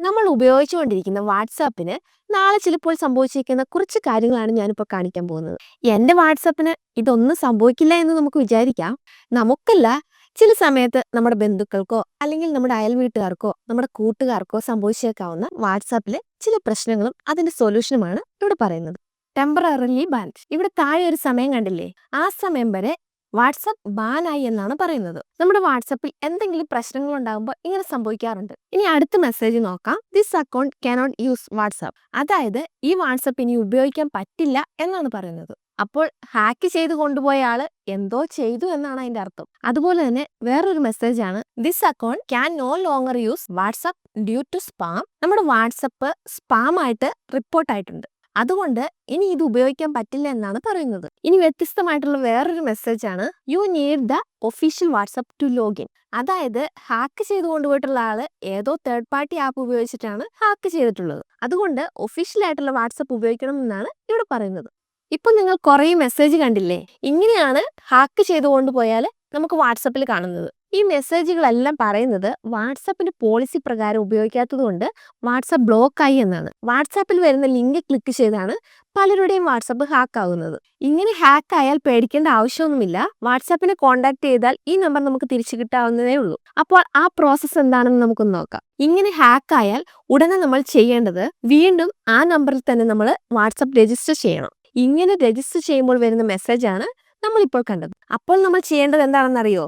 നമ്മൾ ഉപയോഗിച്ചുകൊണ്ടിരിക്കുന്ന വാട്സാപ്പിന് നാളെ ചിലപ്പോൾ സംഭവിച്ചിരിക്കുന്ന കുറച്ച് കാര്യങ്ങളാണ് ഞാനിപ്പോൾ കാണിക്കാൻ പോകുന്നത്. എന്റെ വാട്സാപ്പിന് ഇതൊന്നും സംഭവിക്കില്ല എന്ന് നമുക്ക് വിചാരിക്കാം. നമുക്കല്ല ചില സമയത്ത് നമ്മുടെ ബന്ധുക്കൾക്കോ അല്ലെങ്കിൽ നമ്മുടെ അയൽ വീട്ടുകാർക്കോ നമ്മുടെ കൂട്ടുകാർക്കോ സംഭവിച്ചേക്കാവുന്ന വാട്സാപ്പിലെ ചില പ്രശ്നങ്ങളും അതിന്റെ സൊല്യൂഷനുമാണ് ഇവിടെ പറയുന്നത്. Temporarily banned. ഇവിടെ താഴെ ഒരു സമയം കണ്ടില്ലേ? ആ സമയം വരെ വാട്സപ്പ് ബാനായി എന്നാണ് പറയുന്നത്. നമ്മുടെ വാട്സപ്പിൽ എന്തെങ്കിലും പ്രശ്നങ്ങൾ ഉണ്ടാകുമ്പോൾ ഇങ്ങനെ സംഭവിക്കാറുണ്ട്. ഇനി അടുത്ത മെസ്സേജ് നോക്കാം. This account cannot use WhatsApp അതായത് ഈ വാട്സപ്പ് ഇനി ഉപയോഗിക്കാൻ പറ്റില്ല എന്നാണ് പറയുന്നത്. അപ്പോൾ ഹാക്ക് ചെയ്ത് കൊണ്ടുപോയ ആൾ എന്തോ ചെയ്തു എന്നാണ് അതിന്റെ അർത്ഥം. അതുപോലെ തന്നെ വേറൊരു മെസ്സേജ് ആണ്. This account can no longer use WhatsApp due to spam നമ്മുടെ വാട്സപ്പ് സ്പാം ആയിട്ട് റിപ്പോർട്ട് ആയിട്ടുണ്ട് അതുകൊണ്ട് ഇനി ഇത് ഉപയോഗിക്കാൻ പറ്റില്ല എന്നാണ് പറയുന്നത്. ഇനി വ്യത്യസ്തമായിട്ടുള്ള വേറൊരു മെസ്സേജ് ആണ്. You need the official WhatsApp to login അതായത് ഹാക്ക് ചെയ്ത് കൊണ്ടുപോയിട്ടുള്ള ആൾ ഏതോ തേർഡ് പാർട്ടി ആപ്പ് ഉപയോഗിച്ചിട്ടാണ് ഹാക്ക് ചെയ്തിട്ടുള്ളത്. അതുകൊണ്ട് ഒഫീഷ്യൽ ആയിട്ടുള്ള വാട്സപ്പ് ഉപയോഗിക്കണം എന്നാണ് ഇവിടെ പറയുന്നത്. ഇപ്പൊ നിങ്ങൾ കുറേ മെസ്സേജ് കണ്ടില്ലേ? ഇങ്ങനെയാണ് ഹാക്ക് ചെയ്തു കൊണ്ടുപോയാൽ നമുക്ക് വാട്സപ്പിൽ കാണുന്നത്. ഈ മെസ്സേജുകളെല്ലാം പറയുന്നത് വാട്സപ്പിന്റെ പോളിസി പ്രകാരം ഉപയോഗിക്കാത്തത് കൊണ്ട് വാട്സാപ്പ് ബ്ലോക്ക് ആയി എന്നാണ്. വാട്സാപ്പിൽ വരുന്ന ലിങ്ക് ക്ലിക്ക് ചെയ്താണ് പലരുടെയും വാട്സപ്പ് ഹാക്ക് ആകുന്നത് ഇങ്ങനെ ഹാക്ക് ആയാൽ പേടിക്കേണ്ട ആവശ്യമൊന്നുമില്ല. വാട്സാപ്പിനെ കോൺടാക്ട് ചെയ്താൽ ഈ നമ്പർ നമുക്ക് തിരിച്ചു കിട്ടാവുന്നതേ ഉള്ളൂ. അപ്പോൾ ആ പ്രോസസ്സ് എന്താണെന്ന് നമുക്ക് നോക്കാം. ഇങ്ങനെ ഹാക്ക് ആയാൽ ഉടനെ നമ്മൾ ചെയ്യേണ്ടത് വീണ്ടും ആ നമ്പറിൽ തന്നെ നമ്മൾ വാട്സപ്പ് രജിസ്റ്റർ ചെയ്യണം. ഇങ്ങനെ രജിസ്റ്റർ ചെയ്യുമ്പോൾ വരുന്ന മെസ്സേജാണ് നമ്മളിപ്പോൾ കണ്ടത്. അപ്പോൾ നമ്മൾ ചെയ്യേണ്ടത് എന്താണെന്നറിയോ?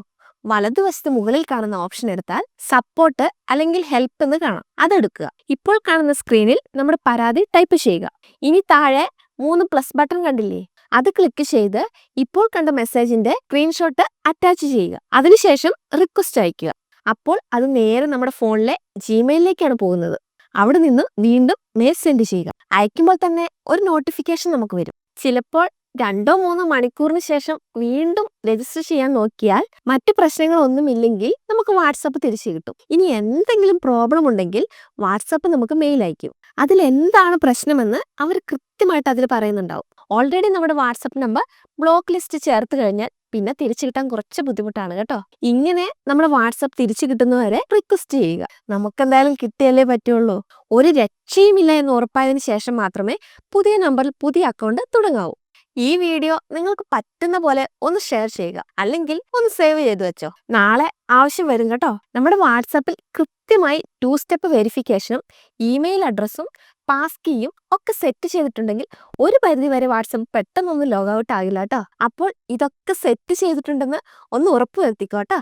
വലതുവശത്ത് മുകളിൽ കാണുന്ന ഓപ്ഷൻ എടുത്താൽ സപ്പോർട്ട് അല്ലെങ്കിൽ ഹെൽപ്പ് എന്ന് കാണാം. അതെടുക്കുക ഇപ്പോൾ കാണുന്ന സ്ക്രീനിൽ നമ്മുടെ പരാതി ടൈപ്പ് ചെയ്യുക. ഇനി താഴെ മൂന്ന് പ്ലസ് ബട്ടൺ കണ്ടില്ലേ? അത് ക്ലിക്ക് ചെയ്ത് ഇപ്പോൾ കണ്ട മെസ്സേജിന്റെ സ്ക്രീൻഷോട്ട് അറ്റാച്ച് ചെയ്യുക. അതിനുശേഷം റിക്വസ്റ്റ് അയക്കുക അപ്പോൾ അത് നേരെ നമ്മുടെ ഫോണിലെ ജിമെയിലേക്കാണ് പോകുന്നത്. അവിടെ നിന്ന് വീണ്ടും മെയിൽ സെൻഡ് ചെയ്യുക. അയക്കുമ്പോൾ തന്നെ ഒരു നോട്ടിഫിക്കേഷൻ നമുക്ക് വരും. ചിലപ്പോൾ രണ്ടോ മൂന്നോ മണിക്കൂറിന് ശേഷം വീണ്ടും രജിസ്റ്റർ ചെയ്യാൻ നോക്കിയാൽ മറ്റു പ്രശ്നങ്ങളൊന്നും ഇല്ലെങ്കിൽ നമുക്ക് വാട്സപ്പ് തിരിച്ചു കിട്ടും. ഇനി എന്തെങ്കിലും പ്രോബ്ലം ഉണ്ടെങ്കിൽ വാട്സപ്പ് നമുക്ക് മെയിൽ അയക്കും അതിൽ എന്താണ് പ്രശ്നമെന്ന് അവർ കൃത്യമായിട്ട് അതിൽ പറയുന്നുണ്ടാവും. ഓൾറെഡി നമ്മുടെ വാട്സപ്പ് നമ്പർ ബ്ലോക്ക് ലിസ്റ്റ് ചേർത്ത് കഴിഞ്ഞാൽ പിന്നെ തിരിച്ചു കിട്ടാൻ കുറച്ച് ബുദ്ധിമുട്ടാണ് കേട്ടോ. ഇങ്ങനെ നമ്മുടെ വാട്സപ്പ് തിരിച്ചു കിട്ടുന്നവരെ റിക്വസ്റ്റ് ചെയ്യുക. നമുക്ക് എന്തായാലും കിട്ടിയല്ലേ പറ്റുള്ളൂ. ഒരു രക്ഷയുമില്ല എന്ന് ഉറപ്പായതിനു ശേഷം മാത്രമേ പുതിയ നമ്പറിൽ പുതിയ അക്കൗണ്ട് തുടങ്ങാവൂ. ഈ വീഡിയോ നിങ്ങൾക്ക് പറ്റുന്ന പോലെ ഒന്ന് ഷെയർ ചെയ്യുക. അല്ലെങ്കിൽ ഒന്ന് സേവ് ചെയ്തു വെച്ചോ. നാളെ ആവശ്യം വരും കേട്ടോ. നമ്മുടെ വാട്സാപ്പിൽ കൃത്യമായി ടു സ്റ്റെപ്പ് വെരിഫിക്കേഷനും ഇമെയിൽ അഡ്രസ്സും പാസ് കീയും ഒക്കെ സെറ്റ് ചെയ്തിട്ടുണ്ടെങ്കിൽ ഒരു പരിധി വരെ വാട്സപ്പ് പെട്ടെന്നൊന്നും ലോഗൌട്ട് ആകില്ല കേട്ടോ. അപ്പോൾ ഇതൊക്കെ സെറ്റ് ചെയ്തിട്ടുണ്ടെന്ന് ഒന്ന് ഉറപ്പ് വരുത്തിക്കോ കേട്ടോ.